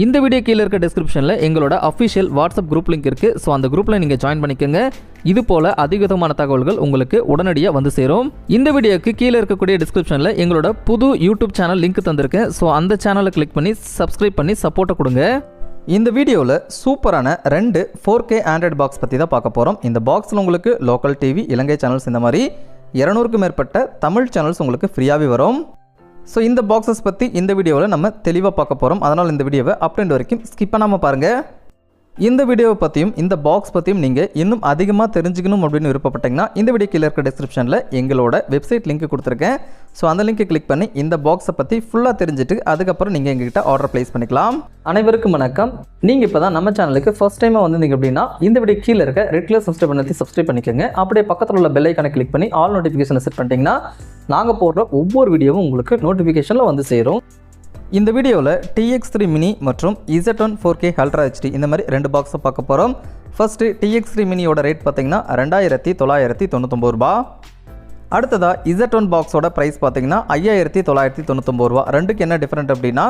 இந்த வீடியோ கீழே இருக்க டிஸ்கிரிப்ஷனில் எங்களோட அஃபிஷியல் வாட்ஸ்அப் குரூப் லிங்க் இருக்குது ஸோ அந்த குரூப்பில் நீங்கள் ஜாயின் பண்ணிக்கோங்க. இது போல் அதிகமான தகவல்கள் உங்களுக்கு உடனடியாக வந்து சேரும். இந்த வீடியோக்கு கீழே இருக்கக்கூடிய டிஸ்கிரிப்ஷனில் எங்களோட புது யூடியூப் சேனல் லிங்க் தந்திருக்கேன். ஸோ அந்த சேனலை கிளிக் பண்ணி சப்ஸ்கிரைப் பண்ணி சப்போர்ட்டை கொடுங்க. இந்த வீடியோவில் சூப்பரான ரெண்டு ஃபோர் கே ஆண்ட்ராய்டு பாக்ஸ் பற்றி தான் பார்க்க போகிறோம் இந்த பாக்ஸில் உங்களுக்கு லோக்கல் டிவி இலங்கை சேனல்ஸ் இந்த மாதிரி இரநூறுக்கும் மேற்பட்ட தமிழ் சேனல்ஸ் உங்களுக்கு ஃப்ரீயாகவே வரும். ஸோ இந்த பாக்ஸஸ் பற்றி இந்த வீடியோவில் நம்ம தெளிவாக பார்க்க போகிறோம் அதனால் இந்த வீடியோவை அப்டெண்ட் வரைக்கும் ஸ்கிப் பண்ணாமல் பாருங்கள் இந்த வீடியோவை பற்றியும் இந்த பாக்ஸ் பற்றியும் நீங்கள் இன்னும் அதிகமாக தெரிஞ்சுக்கணும் அப்படின்னு விருப்பப்பட்டீங்கன்னா இந்த வீடியோ கீழே இருக்க டிஸ்கிரிப்ஷனில் எங்களோட வெப்சைட் லிங்க் கொடுத்துருக்கேன். ஸோ அந்த லிங்க்கை கிளிக் பண்ணி இந்த பாக்ஸை பற்றி ஃபுல்லாக தெரிஞ்சுட்டு அதுக்கப்புறம் நீங்கள் எங்ககிட்ட ஆர்டர் ப்ளேஸ் பண்ணிக்கலாம். அனைவருக்கும் வணக்கம். நீங்கள் இப்போ தான் நம்ம சேனலுக்கு ஃபஸ்ட் டைமாக வந்திருந்தீங்க அப்படின்னா இந்த வீடியோ கீழே இருக்க ரெட் கலர் சப்ஸ்கிரைப் பண்ணி சப்ஸ்கிரைப் பண்ணிக்கோங்க. அப்படியே பக்கத்தில் உள்ள பெல் ஐக்கானை கிளிக் பண்ணி ஆல் நோட்டிஃபிகேஷனை செட் பண்ணிட்டீங்கன்னா நாங்கள் போடுற ஒவ்வொரு வீடியோவும் உங்களுக்கு நோட்டிஃபிகேஷனில் வந்து சேரும். இந்த வீடியோவில் டிஎக்ஸ் த்ரீ மினி மற்றும் Z one four K ultra HD இந்த மாதிரி ரெண்டு பாக்ஸை பார்க்க போகிறோம் ஃபர்ஸ்ட்டு டிஎக்ஸ் த்ரீ மினியோட ரேட் பார்த்திங்கன்னா ரெண்டாயிரத்தி தொள்ளாயிரத்தி தொண்ணூத்தொம்பது ரூபா. அடுத்ததாக இசட் ஒன் பாக்ஸோட ப்ரைஸ் பார்த்தீங்கன்னா ஐயாயிரத்தி தொள்ளாயிரத்தி தொண்ணூத்தொம்பது ரூபா. ரெண்டுக்கு என்ன டிஃப்ரெண்ட் அப்படின்னா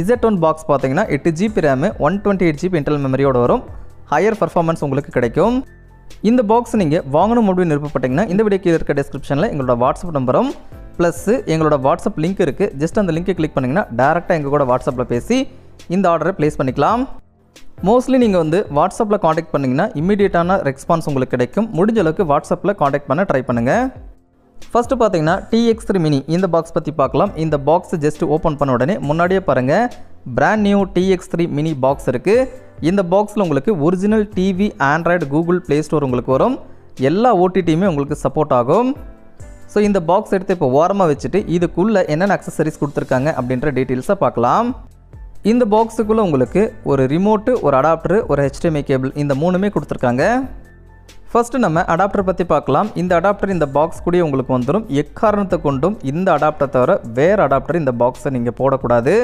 இசட் ஒன் பாக்ஸ் பார்த்தீங்கன்னா எட்டு GB RAM one twenty eight GB internal மெமரியோட வரும். ஹையர் பர்ஃபார்மன்ஸ் உங்களுக்கு கிடைக்கும். இந்த பாக்ஸ் நீங்கள் வாங்கணும் அப்படின்னு விருப்பப்பட்டீங்கன்னா இந்த வீடியோ கீழே இருக்க டிஸ்கிரிப்ஷனில் எங்களோட வாட்ஸ்அப் நம்பரும் ப்ளஸ்ஸு எங்களோட வாட்ஸ்அப் லிங்க் இருக்குது ஜஸ்ட் அந்த லிங்கை கிளிக் பண்ணிங்கன்னா டேரெக்டாக எங்கள் கூட வாட்ஸ்அப்பில் பேசி இந்த ஆர்டரை ப்ளேஸ் பண்ணிக்கலாம். மோஸ்ட்லி நீங்கள் வந்து வாட்ஸ்அப்பில் காண்டாக்ட் பண்ணிங்கன்னா இமீடியட்டான ரெஸ்பான்ஸ் உங்களுக்கு கிடைக்கும். முடிஞ்ச அளவுக்கு வாட்ஸ்அப்பில் காண்டாக்ட் பண்ண ட்ரை பண்ணுங்கள் ஃபஸ்ட்டு பார்த்தீங்கன்னா டிஎக்ஸ் த்ரீ மினி இந்த பாக்ஸ் பற்றி பார்க்கலாம். இந்த பாக்ஸ் ஜஸ்ட் ஓப்பன் பண்ண உடனே முன்னாடியே பாருங்கள் brand new DX three mini box இருக்குது இந்த பாக்ஸில் உங்களுக்கு original TV android Google play store உங்களுக்கு வரும். எல்லா ஓடிடியுமே உங்களுக்கு சப்போர்ட் ஆகும். ஸோ இந்த பாக்ஸ் எடுத்து இப்போ ஓரமாக வச்சுட்டு இதுக்குள்ளே என்னென்ன அக்சசரிஸ் கொடுத்துருக்காங்க அப்படின்ற டீட்டெயில்ஸை பார்க்கலாம். இந்த பாக்ஸுக்குள்ளே உங்களுக்கு ஒரு ரிமோட்டு ஒரு அடாப்டரு ஒரு ஹெச்டிஎம்ஐ கேபிள் இந்த மூணுமே கொடுத்துருக்காங்க. ஃபஸ்ட்டு நம்ம அடாப்டர் பற்றி பார்க்கலாம். இந்த அடாப்டர் இந்த பாக்ஸ் கூடயே உங்களுக்கு வந்துடும் எக்காரணத்தை கொண்டும் இந்த அடாப்டர் தவிர வேறு அடாப்டர் இந்த பாக்ஸை நீங்கள் போடக்கூடாது.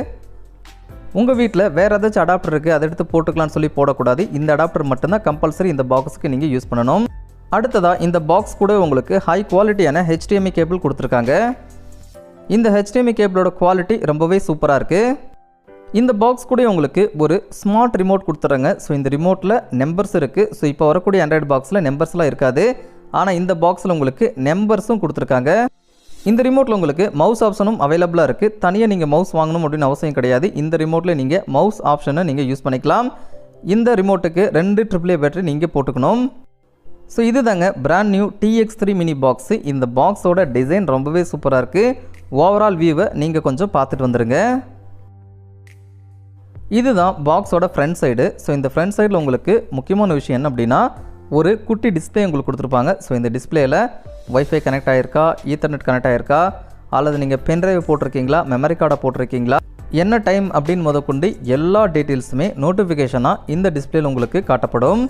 உங்கள் வீட்டில் வேறு ஏதாச்சும் அடாப்டர் இருக்குது அதை எடுத்து போட்டுக்கலாம்னு சொல்லி போடக்கூடாது. இந்த அடாப்டர் மட்டும்தான் கம்பல்சரி இந்த பாக்ஸுக்கு நீங்கள் யூஸ் பண்ணணும். அடுத்ததாக இந்த பாக்ஸ் கூட உங்களுக்கு ஹை குவாலிட்டியான ஹெச்டிஎம்இ கேபிள் கொடுத்துருக்காங்க. இந்த ஹெச்டிஎம்இ கேபிளோட குவாலிட்டி ரொம்பவே சூப்பராக இருக்குது இந்த பாக்ஸ் கூட உங்களுக்கு ஒரு ஸ்மார்ட் ரிமோட் கொடுத்துறாங்க. ஸோ இந்த ரிமோட்டில் நம்பர்ஸ் இருக்குது ஸோ இப்போ வரக்கூடிய ஆண்ட்ராய்டு பாக்ஸில் நம்பர்ஸ்லாம் இருக்காது. ஆனால் இந்த பாக்ஸில் உங்களுக்கு நம்பர்ஸும் கொடுத்துருக்காங்க. இந்த ரிமோட்டில் உங்களுக்கு மவுஸ் ஆப்ஷனும் அவைலபிளாக இருக்குது தனியாக நீங்கள் மவுஸ் வாங்கணும் அப்படின்னு அவசியம் கிடையாது. இந்த ரிமோட்டில் நீங்கள் மவுஸ் ஆப்ஷனை நீங்கள் யூஸ் பண்ணிக்கலாம். இந்த ரிமோட்டுக்கு ரெண்டு ட்ரிபிள் ஏ பேட்டரி நீங்கள் போட்டுக்கணும். ஸோ இது தாங்க brand new DX three mini box இந்த பாக்ஸோட டிசைன் ரொம்பவே சூப்பராக இருக்குது ஓவரால் வியூவை நீங்கள் கொஞ்சம் பார்த்துட்டு வந்துடுங்க இதுதான் பாக்ஸோட ஃப்ரண்ட் சைடு ஸோ இந்த ஃப்ரண்ட் சைடில் உங்களுக்கு முக்கியமான விஷயம் என்ன அப்படின்னா ஒரு குட்டி டிஸ்பிளே உங்களுக்கு கொடுத்துருப்பாங்க. ஸோ இந்த டிஸ்பிளேயில் ஒய்ஃபை கனெக்ட் ஆகிருக்கா ஈத்தர்நெட் கனெக்ட் ஆகிருக்கா அல்லது நீங்கள் பென்ட்ரைவ் போட்டிருக்கீங்களா? மெமரி கார்டை போட்டிருக்கீங்களா? என்ன டைம் அப்படின்னு முதற்கொண்டு எல்லா டீட்டெயில்ஸுமே நோட்டிஃபிகேஷனாக இந்த டிஸ்பிளேயில் உங்களுக்கு காட்டப்படும்.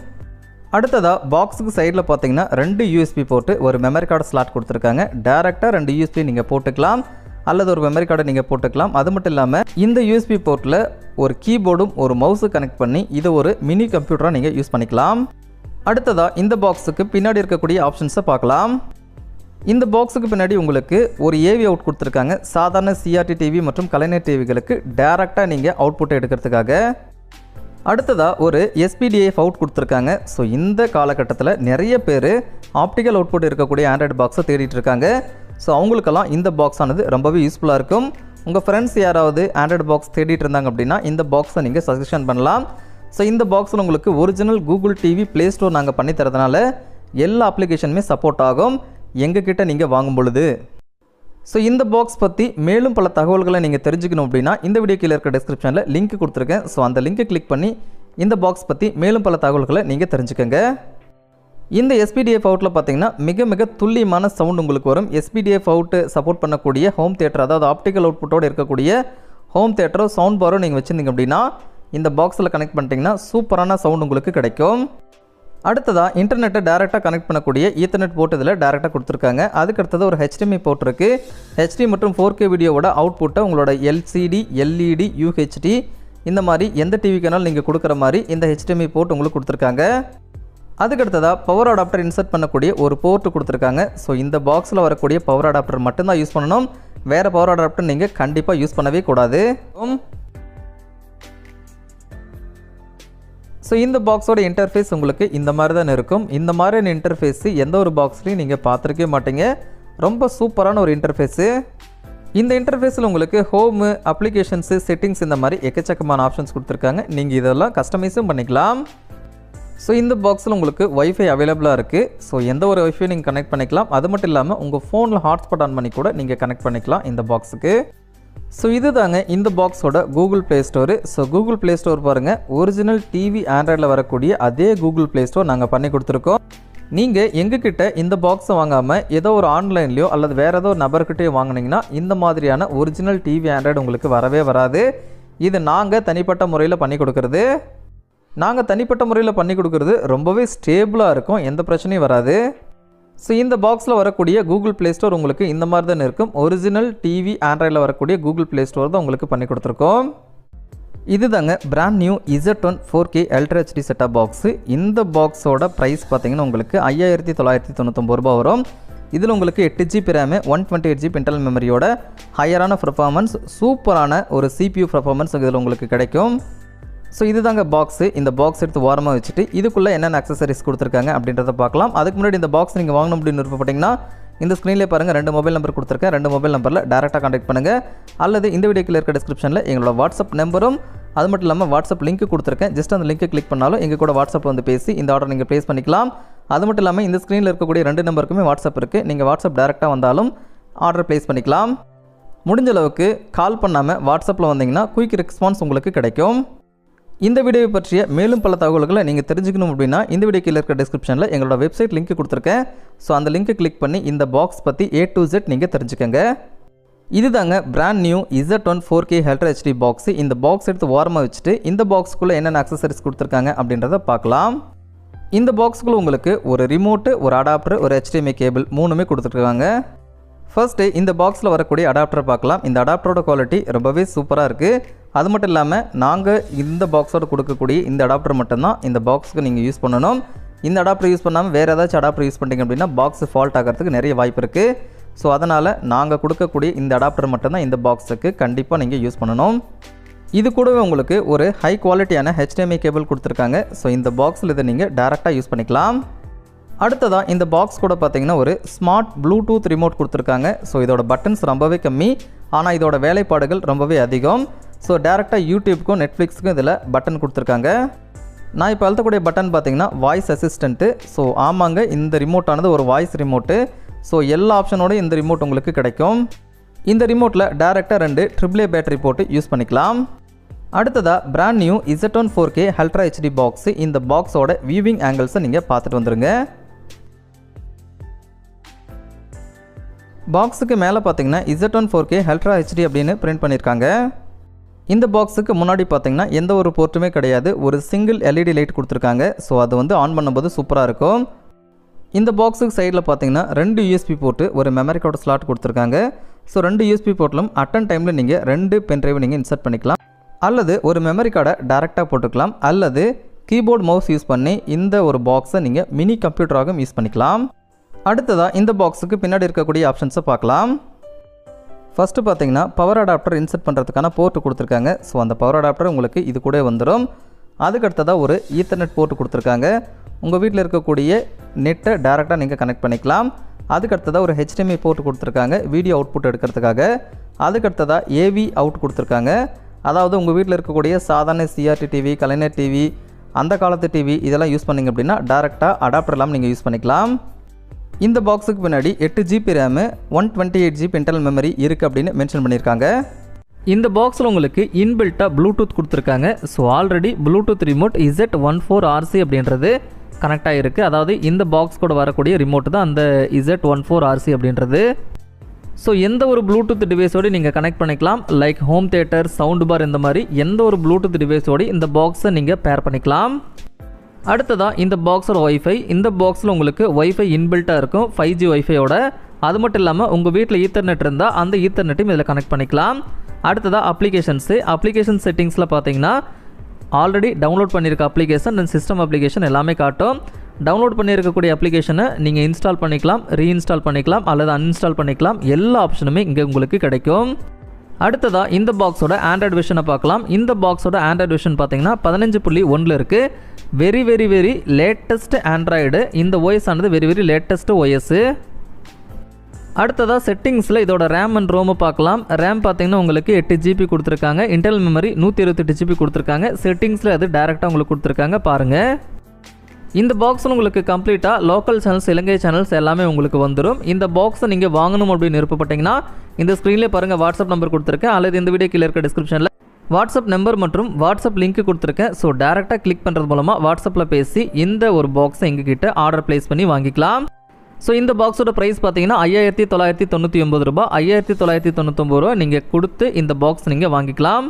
அடுத்ததாக பாக்ஸுக்கு சைடில் பார்த்தீங்கன்னா ரெண்டு யூஎஸ்பி போட்டு ஒரு மெமரி கார்டு ஸ்லாட் கொடுத்துருக்காங்க. டேரெக்டாக ரெண்டு யூஎஸ்பி நீங்கள் போட்டுக்கலாம். அல்லது ஒரு மெமரி கார்டை நீங்கள் போட்டுக்கலாம். அது மட்டும் இல்லாமல் இந்த யூஎஸ்பி போர்ட்டில் ஒரு கீபோர்டும் ஒரு மவுஸு கனெக்ட் பண்ணி இதை ஒரு மினி கம்ப்யூட்டராக நீங்கள் யூஸ் பண்ணிக்கலாம். அடுத்ததாக இந்த பாக்ஸுக்கு பின்னாடி இருக்கக்கூடிய ஆப்ஷன்ஸை பார்க்கலாம் இந்த பாக்ஸுக்கு பின்னாடி உங்களுக்கு ஒரு ஏவி அவுட் கொடுத்துருக்காங்க. சாதாரண சிஆர்டி டிவி மற்றும் கலைஞர் டிவிகளுக்கு டேரெக்டாக நீங்கள் அவுட்புட்டை எடுக்கிறதுக்காக. அடுத்ததாக ஒரு எஸ்பிடிஎஃப் அவுட் கொடுத்துருக்காங்க. ஸோ இந்த காலகட்டத்தில் நிறைய பேர் ஆப்டிக்கல் அவுட்புட் இருக்கக்கூடிய ஆண்ட்ராய்டு பாக்ஸை தேடிட்டு இருக்காங்க. ஸோ அவங்களுக்கெல்லாம் இந்த பாக்ஸ் ஆனது ரொம்பவே யூஸ்ஃபுல்லாக இருக்கும். உங்கள் ஃப்ரெண்ட்ஸ் யாராவது ஆண்ட்ராய்டு பாக்ஸ் தேடிட்டு இருந்தாங்க அப்படின்னா இந்த பாக்ஸை நீங்கள் சஜஷன் பண்ணலாம். ஸோ இந்த பாக்ஸில் உங்களுக்கு original Google TV play store நாங்கள் பண்ணி தரதுனால எல்லா அப்ளிகேஷனுமே சப்போர்ட் ஆகும். எங்ககிட்ட நீங்கள் வாங்கும் பொழுது. ஸோ இந்த பாக்ஸ் பற்றி மேலும் பல தகவல்களை நீங்கள் தெரிஞ்சுக்கணும் அப்படின்னா இந்த வீடியோ கீழே இருக்க டிஸ்கிரிப்ஷனில் லிங்க் கொடுத்துருக்கேன். ஸோ அந்த லிங்கை கிளிக் பண்ணி இந்த பாக்ஸ் பற்றி மேலும் பல தகவல்களை நீங்கள் தெரிஞ்சுக்கோங்க. இந்த எஸ்பிடிஎஃப் அவுட்டில் பார்த்தீங்கன்னா மிக மிக துல்லியமான சவுண்ட் உங்களுக்கு வரும். எஸ்பிடிஎஃப் அவுட்டு சப்போர்ட் பண்ணக்கூடிய ஹோம் தேட்டர் அதாவது ஆப்டிக்கல் அவுட்புட்டோடு இருக்கக்கூடிய ஹோம் தேட்டரோ சவுண்ட் பாரோ நீங்கள் வச்சுருந்தீங்க அப்படின்னா இந்த பாக்ஸில் கனெக்ட் பண்ணிட்டீங்கன்னா சூப்பரான சவுண்ட் உங்களுக்கு கிடைக்கும். அடுத்ததாக இன்டர்நெட்டை டேரெக்டாக கனெக்ட் பண்ணக்கூடிய ஈத்தர்நெட் போர்ட் இதில் டேரெக்டாக கொடுத்துருக்காங்க. அதுக்கு அடுத்தது ஒரு ஹெச்டிஎம்ஐ போர்ட் இருக்குது ஹெச்டி மற்றும் ஃபோர் கே வீடியோவோட அவுட்புட்டை உங்களோட எல்சிடி எல்இடி யூஹெச்டி இந்த மாதிரி எந்த டிவிக்கானாலும் நீங்கள் கொடுக்குற மாதிரி இந்த ஹெச்டிஎம்ஐ போர்ட் உங்களுக்கு கொடுத்துருக்காங்க. அதுக்கு அடுத்ததாக பவர் அடாப்டர் இன்சர்ட் பண்ணக்கூடிய ஒரு போர்ட்டு கொடுத்துருக்காங்க. ஸோ இந்த பாக்ஸில் வரக்கூடிய பவர் அடாப்டர் மட்டும்தான் யூஸ் பண்ணணும். வேறு பவர் அடாப்டர் நீங்கள் கண்டிப்பாக யூஸ் பண்ணவே கூடாது. ஸோ இந்த பாக்ஸோட இன்டர்ஃபேஸ் உங்களுக்கு இந்த மாதிரி தான் இருக்கும். இந்த மாதிரியான இன்டர்ஃபேஸு எந்த ஒரு பாக்ஸ்லையும் நீங்கள் பார்த்துருக்கவே மாட்டீங்க. ரொம்ப சூப்பரான ஒரு இன்டர்ஃபேஸு இந்த இன்டர்ஃபேஸில் உங்களுக்கு ஹோமு அப்ளிகேஷன்ஸு செட்டிங்ஸ் இந்த மாதிரி எக்கச்சக்கமான ஆப்ஷன்ஸ் கொடுத்துருக்காங்க. நீங்கள் இதெல்லாம் கஸ்டமைஸும் பண்ணிக்கலாம். ஸோ இந்த பாக்ஸில் உங்களுக்கு ஒய்ஃபை அவைலபிளாக இருக்குது ஸோ எந்த ஒரு ஒய்ஃபை நீங்கள் கனெக்ட் பண்ணிக்கலாம். அது மட்டும் இல்லாமல் உங்கள் ஃபோனில் ஹாட்ஸ்பாட் ஆன் பண்ணி கூட நீங்கள் கனெக்ட் பண்ணிக்கலாம் இந்த பாக்ஸுக்கு ஸோ இது தாங்க இந்த பாக்ஸோட Google play store so Google play store பாருங்கள் ஒரிஜினல் டிவி ஆண்ட்ராய்டில் வரக்கூடிய அதே கூகுள் ப்ளே ஸ்டோர் நாங்கள் பண்ணி கொடுத்துருக்கோம். நீங்கள் எங்ககிட்ட இந்த பாக்ஸை வாங்காமல் ஏதோ ஒரு ஆன்லைன்லையோ அல்லது வேறு ஏதோ ஒரு நபர்கிட்டயோ வாங்கினீங்கன்னா இந்த மாதிரியான ஒரிஜினல் டிவி ஆண்ட்ராய்டு உங்களுக்கு வரவே வராது. இது நாங்கள் தனிப்பட்ட முறையில் பண்ணி கொடுக்குறது. நாங்கள் தனிப்பட்ட முறையில் பண்ணி கொடுக்குறது ரொம்பவே ஸ்டேபிளாக இருக்கும். எந்த பிரச்சனையும் வராது. ஸோ இந்த பாக்ஸில் வரக்கூடிய கூகுள் ப்ளே ஸ்டோர் உங்களுக்கு இந்த மாதிரி தான் இருக்கும் ஒரிஜினல் டிவி ஆண்ட்ராய்டில் வரக்கூடிய கூகுள் ப்ளே ஸ்டோர் தான் உங்களுக்கு பண்ணி கொடுத்துருக்கோம். இது தாங்க brand new Z one four K ultra HD setup box இந்த பாக்ஸோட ப்ரைஸ் பார்த்தீங்கன்னா உங்களுக்கு ஐயாயிரத்தி தொள்ளாயிரத்தி தொண்ணூத்தொம்பது ரூபா வரும். இதில் உங்களுக்கு எட்டு GB RAM one twenty eight GB internal மெமரியோட ஹையரான பர்ஃபார்மன்ஸ் சூப்பரான ஒரு சிபியூ பர்ஃபார்மன்ஸ் இதில் உங்களுக்கு கிடைக்கும். ஸோ இதுதாங்க பாக்ஸு இந்த பாக்ஸ் எடுத்து ஓரமாக வச்சுட்டு இதுக்குள்ளே என்னென்ன அக்சசரிஸ் கொடுத்துருக்காங்க அப்படின்றத பார்க்கலாம். அதுக்கு முன்னாடி இந்த பாக்ஸ் நீங்கள் வாங்கணும் அப்படின்னு விருப்பப்பட்டிங்கன்னா இந்த ஸ்க்ரீன்லேயே பாருங்கள் ரெண்டு மொபைல் நம்பர் கொடுத்துருக்கேன். ரெண்டு மொபைல் நம்பரில் டேரெக்டாக காண்டாக்ட் பண்ணுங்கள் அல்லது இந்த வீடியோக்கில் இருக்க டிஸ்கிரிப்ஷனில் எங்களோட வாட்ஸ்அப் நம்பரும் அது மட்டும் இல்லாமல் வாட்ஸ்அப் லிங்க் கொடுத்துருக்கேன். ஜஸ்ட் அந்த லிங்க்கை கிளிக் பண்ணாலும் எங்கள் கூட வாட்ஸ்அப்பில் வந்து பேசி இந்த ஆர்டர் நீங்கள் ப்ளேஸ் பண்ணிக்கலாம். அது மட்டும் இல்லாமல் இந்த ஸ்க்ரீனில் இருக்கக்கூடிய ரெண்டு நம்பருக்குமே வாட்ஸ்அப் இருக்குது நீங்கள் வாட்ஸ்அப் டேரெக்டாக வந்தாலும் ஆர்டர் ப்ளேஸ் பண்ணிக்கலாம். முடிஞ்ச அளவுக்கு கால் பண்ணாமல் வாட்ஸ்அப்பில் வந்தீங்கன்னா குயிக் ரெஸ்பான்ஸ் உங்களுக்கு கிடைக்கும். இந்த வீடியோவை பற்றிய மேலும் பல தகவல்களை நீங்கள் தெரிஞ்சுக்கணும் அப்படின்னா இந்த வீடியோ கீழே இருக்க டிஸ்கிரிப்ஷனில் எங்களோட வெப்சைட் லிங்க் கொடுத்துருக்கேன். ஸோ அந்த லிங்க்கை கிளிக் பண்ணி இந்த பாக்ஸ் பற்றி ஏ டு ஜெட் நீங்கள் தெரிஞ்சுக்கங்க. இதுதாங்க brand new Z one four K ultra HD box இந்த பாக்ஸ் எடுத்து ஓரமாக வச்சுட்டு இந்த பாக்ஸ்க்குள்ளே என்னென்ன அக்சசரிஸ் கொடுத்துருக்காங்க அப்படின்றத பார்க்கலாம். இந்த பாக்ஸுக்குள்ளே உங்களுக்கு ஒரு ரிமோட்டு ஒரு அடாப்டர் ஒரு ஹெச்டிஎம்ஐ கேபிள் மூணுமே கொடுத்துருக்காங்க. ஃபர்ஸ்ட்டு இந்த பாக்ஸில் வரக்கூடிய அடாப்டர் பார்க்கலாம். இந்த அடாப்டரோட குவாலிட்டி ரொம்பவே சூப்பராக இருக்குது அது மட்டும் இல்லாமல் நாங்கள் இந்த பாக்ஸோட கொடுக்கக்கூடிய இந்த அடாப்டர் மட்டும்தான் இந்த பாக்ஸுக்கு நீங்கள் யூஸ் பண்ணணும். இந்த அடாப்டர் யூஸ் பண்ணாமல் வேறு ஏதாச்சும் அடாப்டர் யூஸ் பண்ணிட்டீங்க அப்படின்னா பாக்ஸ் ஃபால்ட் ஆகிறதுக்கு நிறைய வாய்ப்பு இருக்குது ஸோ அதனால் நாங்கள் கொடுக்கக்கூடிய இந்த அடாப்டர் மட்டும்தான் இந்த பாக்ஸுக்கு கண்டிப்பாக நீங்கள் யூஸ் பண்ணணும். இது கூடவே உங்களுக்கு ஒரு ஹை குவாலிட்டியான ஹெச்டிஎம்ஐ கேபிள் கொடுத்துருக்காங்க. ஸோ இந்த பாக்ஸில் இதை நீங்கள் டேரெக்டாக யூஸ் பண்ணிக்கலாம். அடுத்ததாக இந்த பாக்ஸ் கூட பார்த்தீங்கன்னா ஒரு ஸ்மார்ட் ப்ளூடூத் ரிமோட் கொடுத்துருக்காங்க. ஸோ இதோட பட்டன்ஸ் ரொம்பவே கம்மி. ஆனால் இதோட வேலைப்பாடுகள் ரொம்பவே அதிகம். ஸோ டேரெக்டாக யூடியூப்க்கும் நெட்ஃப்ளிக்ஸுக்கும் இதில் பட்டன் கொடுத்துருக்காங்க. நான் இப்போ அழுத்தக்கூடிய பட்டன் பார்த்தீங்கன்னா வாய்ஸ் அசிஸ்டண்ட்டு ஸோ ஆமாங்க இந்த ரிமோட்டானது ஒரு வாய்ஸ் ரிமோட்டு ஸோ எல்லா ஆப்ஷனோடய இந்த ரிமோட் உங்களுக்கு கிடைக்கும். இந்த ரிமோட்டில் டேரெக்டாக ரெண்டு ட்ரிபிள் ஏ பேட்டரி போட்டு யூஸ் பண்ணிக்கலாம். அடுத்ததாக brand new Z one four K ultra HD box இந்த பாக்ஸோட வியூவிங் ஆங்கிள்ஸை நீங்கள் பார்த்துட்டு வந்துடுங்க பாக்ஸுக்கு மேலே பார்த்தீங்கன்னா Z one four K ultra HD அப்படின்னு பிரிண்ட் பண்ணியிருக்காங்க இந்த பாக்ஸுக்கு முன்னாடி பார்த்தீங்கன்னா எந்த ஒரு போர்ட்டுமே கிடையாது. ஒரு சிங்கிள் எல்இடி லைட் கொடுத்துருக்காங்க. ஸோ அது வந்து ஆன் பண்ணும்போது சூப்பராக இருக்கும். இந்த பாக்ஸுக்கு சைடில் பார்த்தீங்கன்னா ரெண்டு யூஎஸ்பி போர்ட்டு ஒரு மெமரி கார்டு ஸ்லாட் கொடுத்துருக்காங்க. ஸோ ரெண்டு யூஎஸ்பி போர்ட்டிலும் அட்டன் டைமில் நீங்கள் ரெண்டு பென் ட்ரைவ் நீங்கள் இன்சர்ட் பண்ணிக்கலாம். அல்லது ஒரு மெமரி கார்டை டேரெக்டாக போட்டுக்கலாம். அல்லது கீபோர்டு மவுஸ் யூஸ் பண்ணி இந்த ஒரு பாக்ஸை நீங்கள் மினி கம்ப்யூட்டராகவும் யூஸ் பண்ணிக்கலாம். அடுத்ததாக இந்த பாக்ஸுக்கு பின்னாடி இருக்கக்கூடிய ஆப்ஷன்ஸை பார்க்கலாம். ஃபஸ்ட்டு பார்த்தீங்கன்னா பவர் அடாப்டர் இன்சர்ட் பண்ணுறதுக்கான போர்ட்டு கொடுத்துருக்காங்க. ஸோ அந்த பவர் அடாப்டர் உங்களுக்கு இது கூட வந்துடும் அதுக்கு அடுத்ததாக ஒரு ஈத்தர்நெட் போர்ட்டு கொடுத்துருக்காங்க. உங்கள் வீட்டில் இருக்கக்கூடிய நெட்டை டேரெக்டாக நீங்கள் கனெக்ட் பண்ணிக்கலாம். அதுக்கு அடுத்ததாக ஒரு ஹெச்டிஎம்ஐ போர்ட் கொடுத்துருக்காங்க வீடியோ அவுட்புட் எடுக்கிறதுக்காக. அதுக்கு அடுத்ததாக ஏவி அவுட் கொடுத்துருக்காங்க. அதாவது உங்கள் வீட்டில் இருக்கக்கூடிய சாதாரண சிஆர்டி டிவி கலைஞர் டிவி அந்த காலத்து டிவி இதெல்லாம் யூஸ் பண்ணிங்க அப்படின்னா டேரெக்டாக அடாப்டர் இல்லாமல் நீங்கள் யூஸ் பண்ணிக்கலாம். இந்த பாக்ஸுக்கு பின்னாடி எட்டு GB RAM one twenty eight GB internal memory இருக்குது அப்படின்னு மென்ஷன் பண்ணியிருக்காங்க. இந்த பாக்ஸில் உங்களுக்கு இன்பில்ட்டாக ப்ளூடூத் கொடுத்துருக்காங்க. So already bluetooth remote Z one four RC அப்படின்றது கனெக்ட் ஆகிருக்கு அதாவது இந்த பாக்ஸ் கூட வரக்கூடிய ரிமோட் தான் அந்த இசட் ஒன் ஃபோர் ஆர்சி அப்படின்றது. ஸோ எந்த ஒரு ப்ளூடூத் டிவைஸோடு நீங்கள் கனெக்ட் பண்ணிக்கலாம். Like home theatre sound bar இந்த மாதிரி எந்த ஒரு ப்ளூடூத் டிவைஸோடு இந்த பாக்ஸை நீங்கள் பேர் பண்ணிக்கலாம். அடுத்ததாக இந்த பாக்ஸோட ஒய்ஃபை இந்த பாக்ஸில் உங்களுக்கு ஒய்ஃபை இன்பில்ட்டாக இருக்கும் ஃபைவ் ஜி ஒய்ஃபையோட அது மட்டும் இல்லாமல் உங்கள் வீட்டில் ஈத்தர்நெட் இருந்தால் அந்த ஈத்தர்நெட்டையும் இதில் கனெக்ட் பண்ணிக்கலாம். அடுத்ததாக அப்ளிகேஷன்ஸு அப்ளிகேஷன் செட்டிங்ஸில் பார்த்தீங்கன்னா ஆல்ரெடி டவுன்லோட் பண்ணியிருக்க அப்ளிகேஷன் அண்ட் சிஸ்டம் அப்ளிகேஷன் எல்லாமே காட்டும். டவுன்லோட் பண்ணியிருக்கக்கூடிய அப்ளிகேஷனை நீங்கள் இன்ஸ்டால் பண்ணிக்கலாம் ரீஇன்ஸ்டால் பண்ணிக்கலாம் அல்லது அன்இன்ஸ்டால் பண்ணிக்கலாம். எல்லா ஆப்ஷனுமே இங்கே உங்களுக்கு கிடைக்கும். அடுத்ததாக இந்த பாக்ஸோட ஆண்ட்ராய்டு விஷனை பார்க்கலாம். இந்த பாக்ஸோட ஆண்ட்ராய்டு விஷன் பார்த்தீங்கன்னா பதினஞ்சு புள்ளி ஒன்றில் இருக்குது very very very latest Android இந்த ஓஎஸ் ஆனது வெரி வெரி லேட்டஸ்ட் ஓஎஸ்ஸு அடுத்ததாக செட்டிங்ஸில் இதோட ரேம் அண்ட் ரோமு பார்க்கலாம். ரேம் பார்த்தீங்கன்னா உங்களுக்கு எட்டு ஜிபி கொடுத்துருக்காங்க. இன்டர்னல் மெமரி நூற்றி இருபத்தெட்டு ஜிபி கொடுத்துருக்காங்க. செட்டிங்ஸில் அது டேரெக்டாக உங்களுக்கு கொடுத்துருக்காங்க. பாருங்கள் இந்த பாக்ஸில் உங்களுக்கு கம்ப்ளீட்டாக லோக்கல் சேனல்ஸ் இலங்கை சேனல்ஸ் எல்லாமே உங்களுக்கு வந்துடும் இந்த பாக்ஸை நீங்கள் வாங்கணும் அப்படின்னு விருப்பப்பட்டீங்கன்னா இந்த ஸ்க்ரீன்லேயே பாருங்கள் வாட்ஸ்அப் நம்பர் கொடுத்துருக்கேன். அல்லது இந்த வீடியோ கீழே இருக்க டிஸ்கிரிப்ஷனில் வாட்ஸ்அப் நம்பர் மற்றும் வாட்ஸ்அப் லிங்க் கொடுத்துருக்கேன். ஸோ டேரெக்டாக கிளிக் பண்ணுறது மூலமாக வாட்ஸ்அப்பில் பேசி இந்த ஒரு பாக்ஸை எங்ககிட்ட ஆர்டர் ப்ளேஸ் பண்ணி வாங்கிக்கலாம். ஸோ இந்த பாக்ஸோட ப்ரைஸ் பார்த்தீங்கன்னா ஐயாயிரத்தி தொள்ளாயிரத்தி தொண்ணூற்றி ஒம்பது ரூபாய் ஐயாயிரத்தி தொள்ளாயிரத்தி தொண்ணூத்தொம்பது ரூபா நீங்கள் கொடுத்து இந்த பாக்ஸ் நீங்கள் வாங்கிக்கலாம்.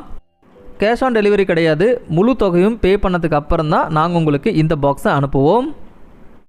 கேஷ் ஆன் டெலிவரி கிடையாது. முழு தொகையும் பே பண்ணதுக்கு அப்புறம் தான் நாங்கள் உங்களுக்கு இந்த பாக்ஸை அனுப்புவோம்.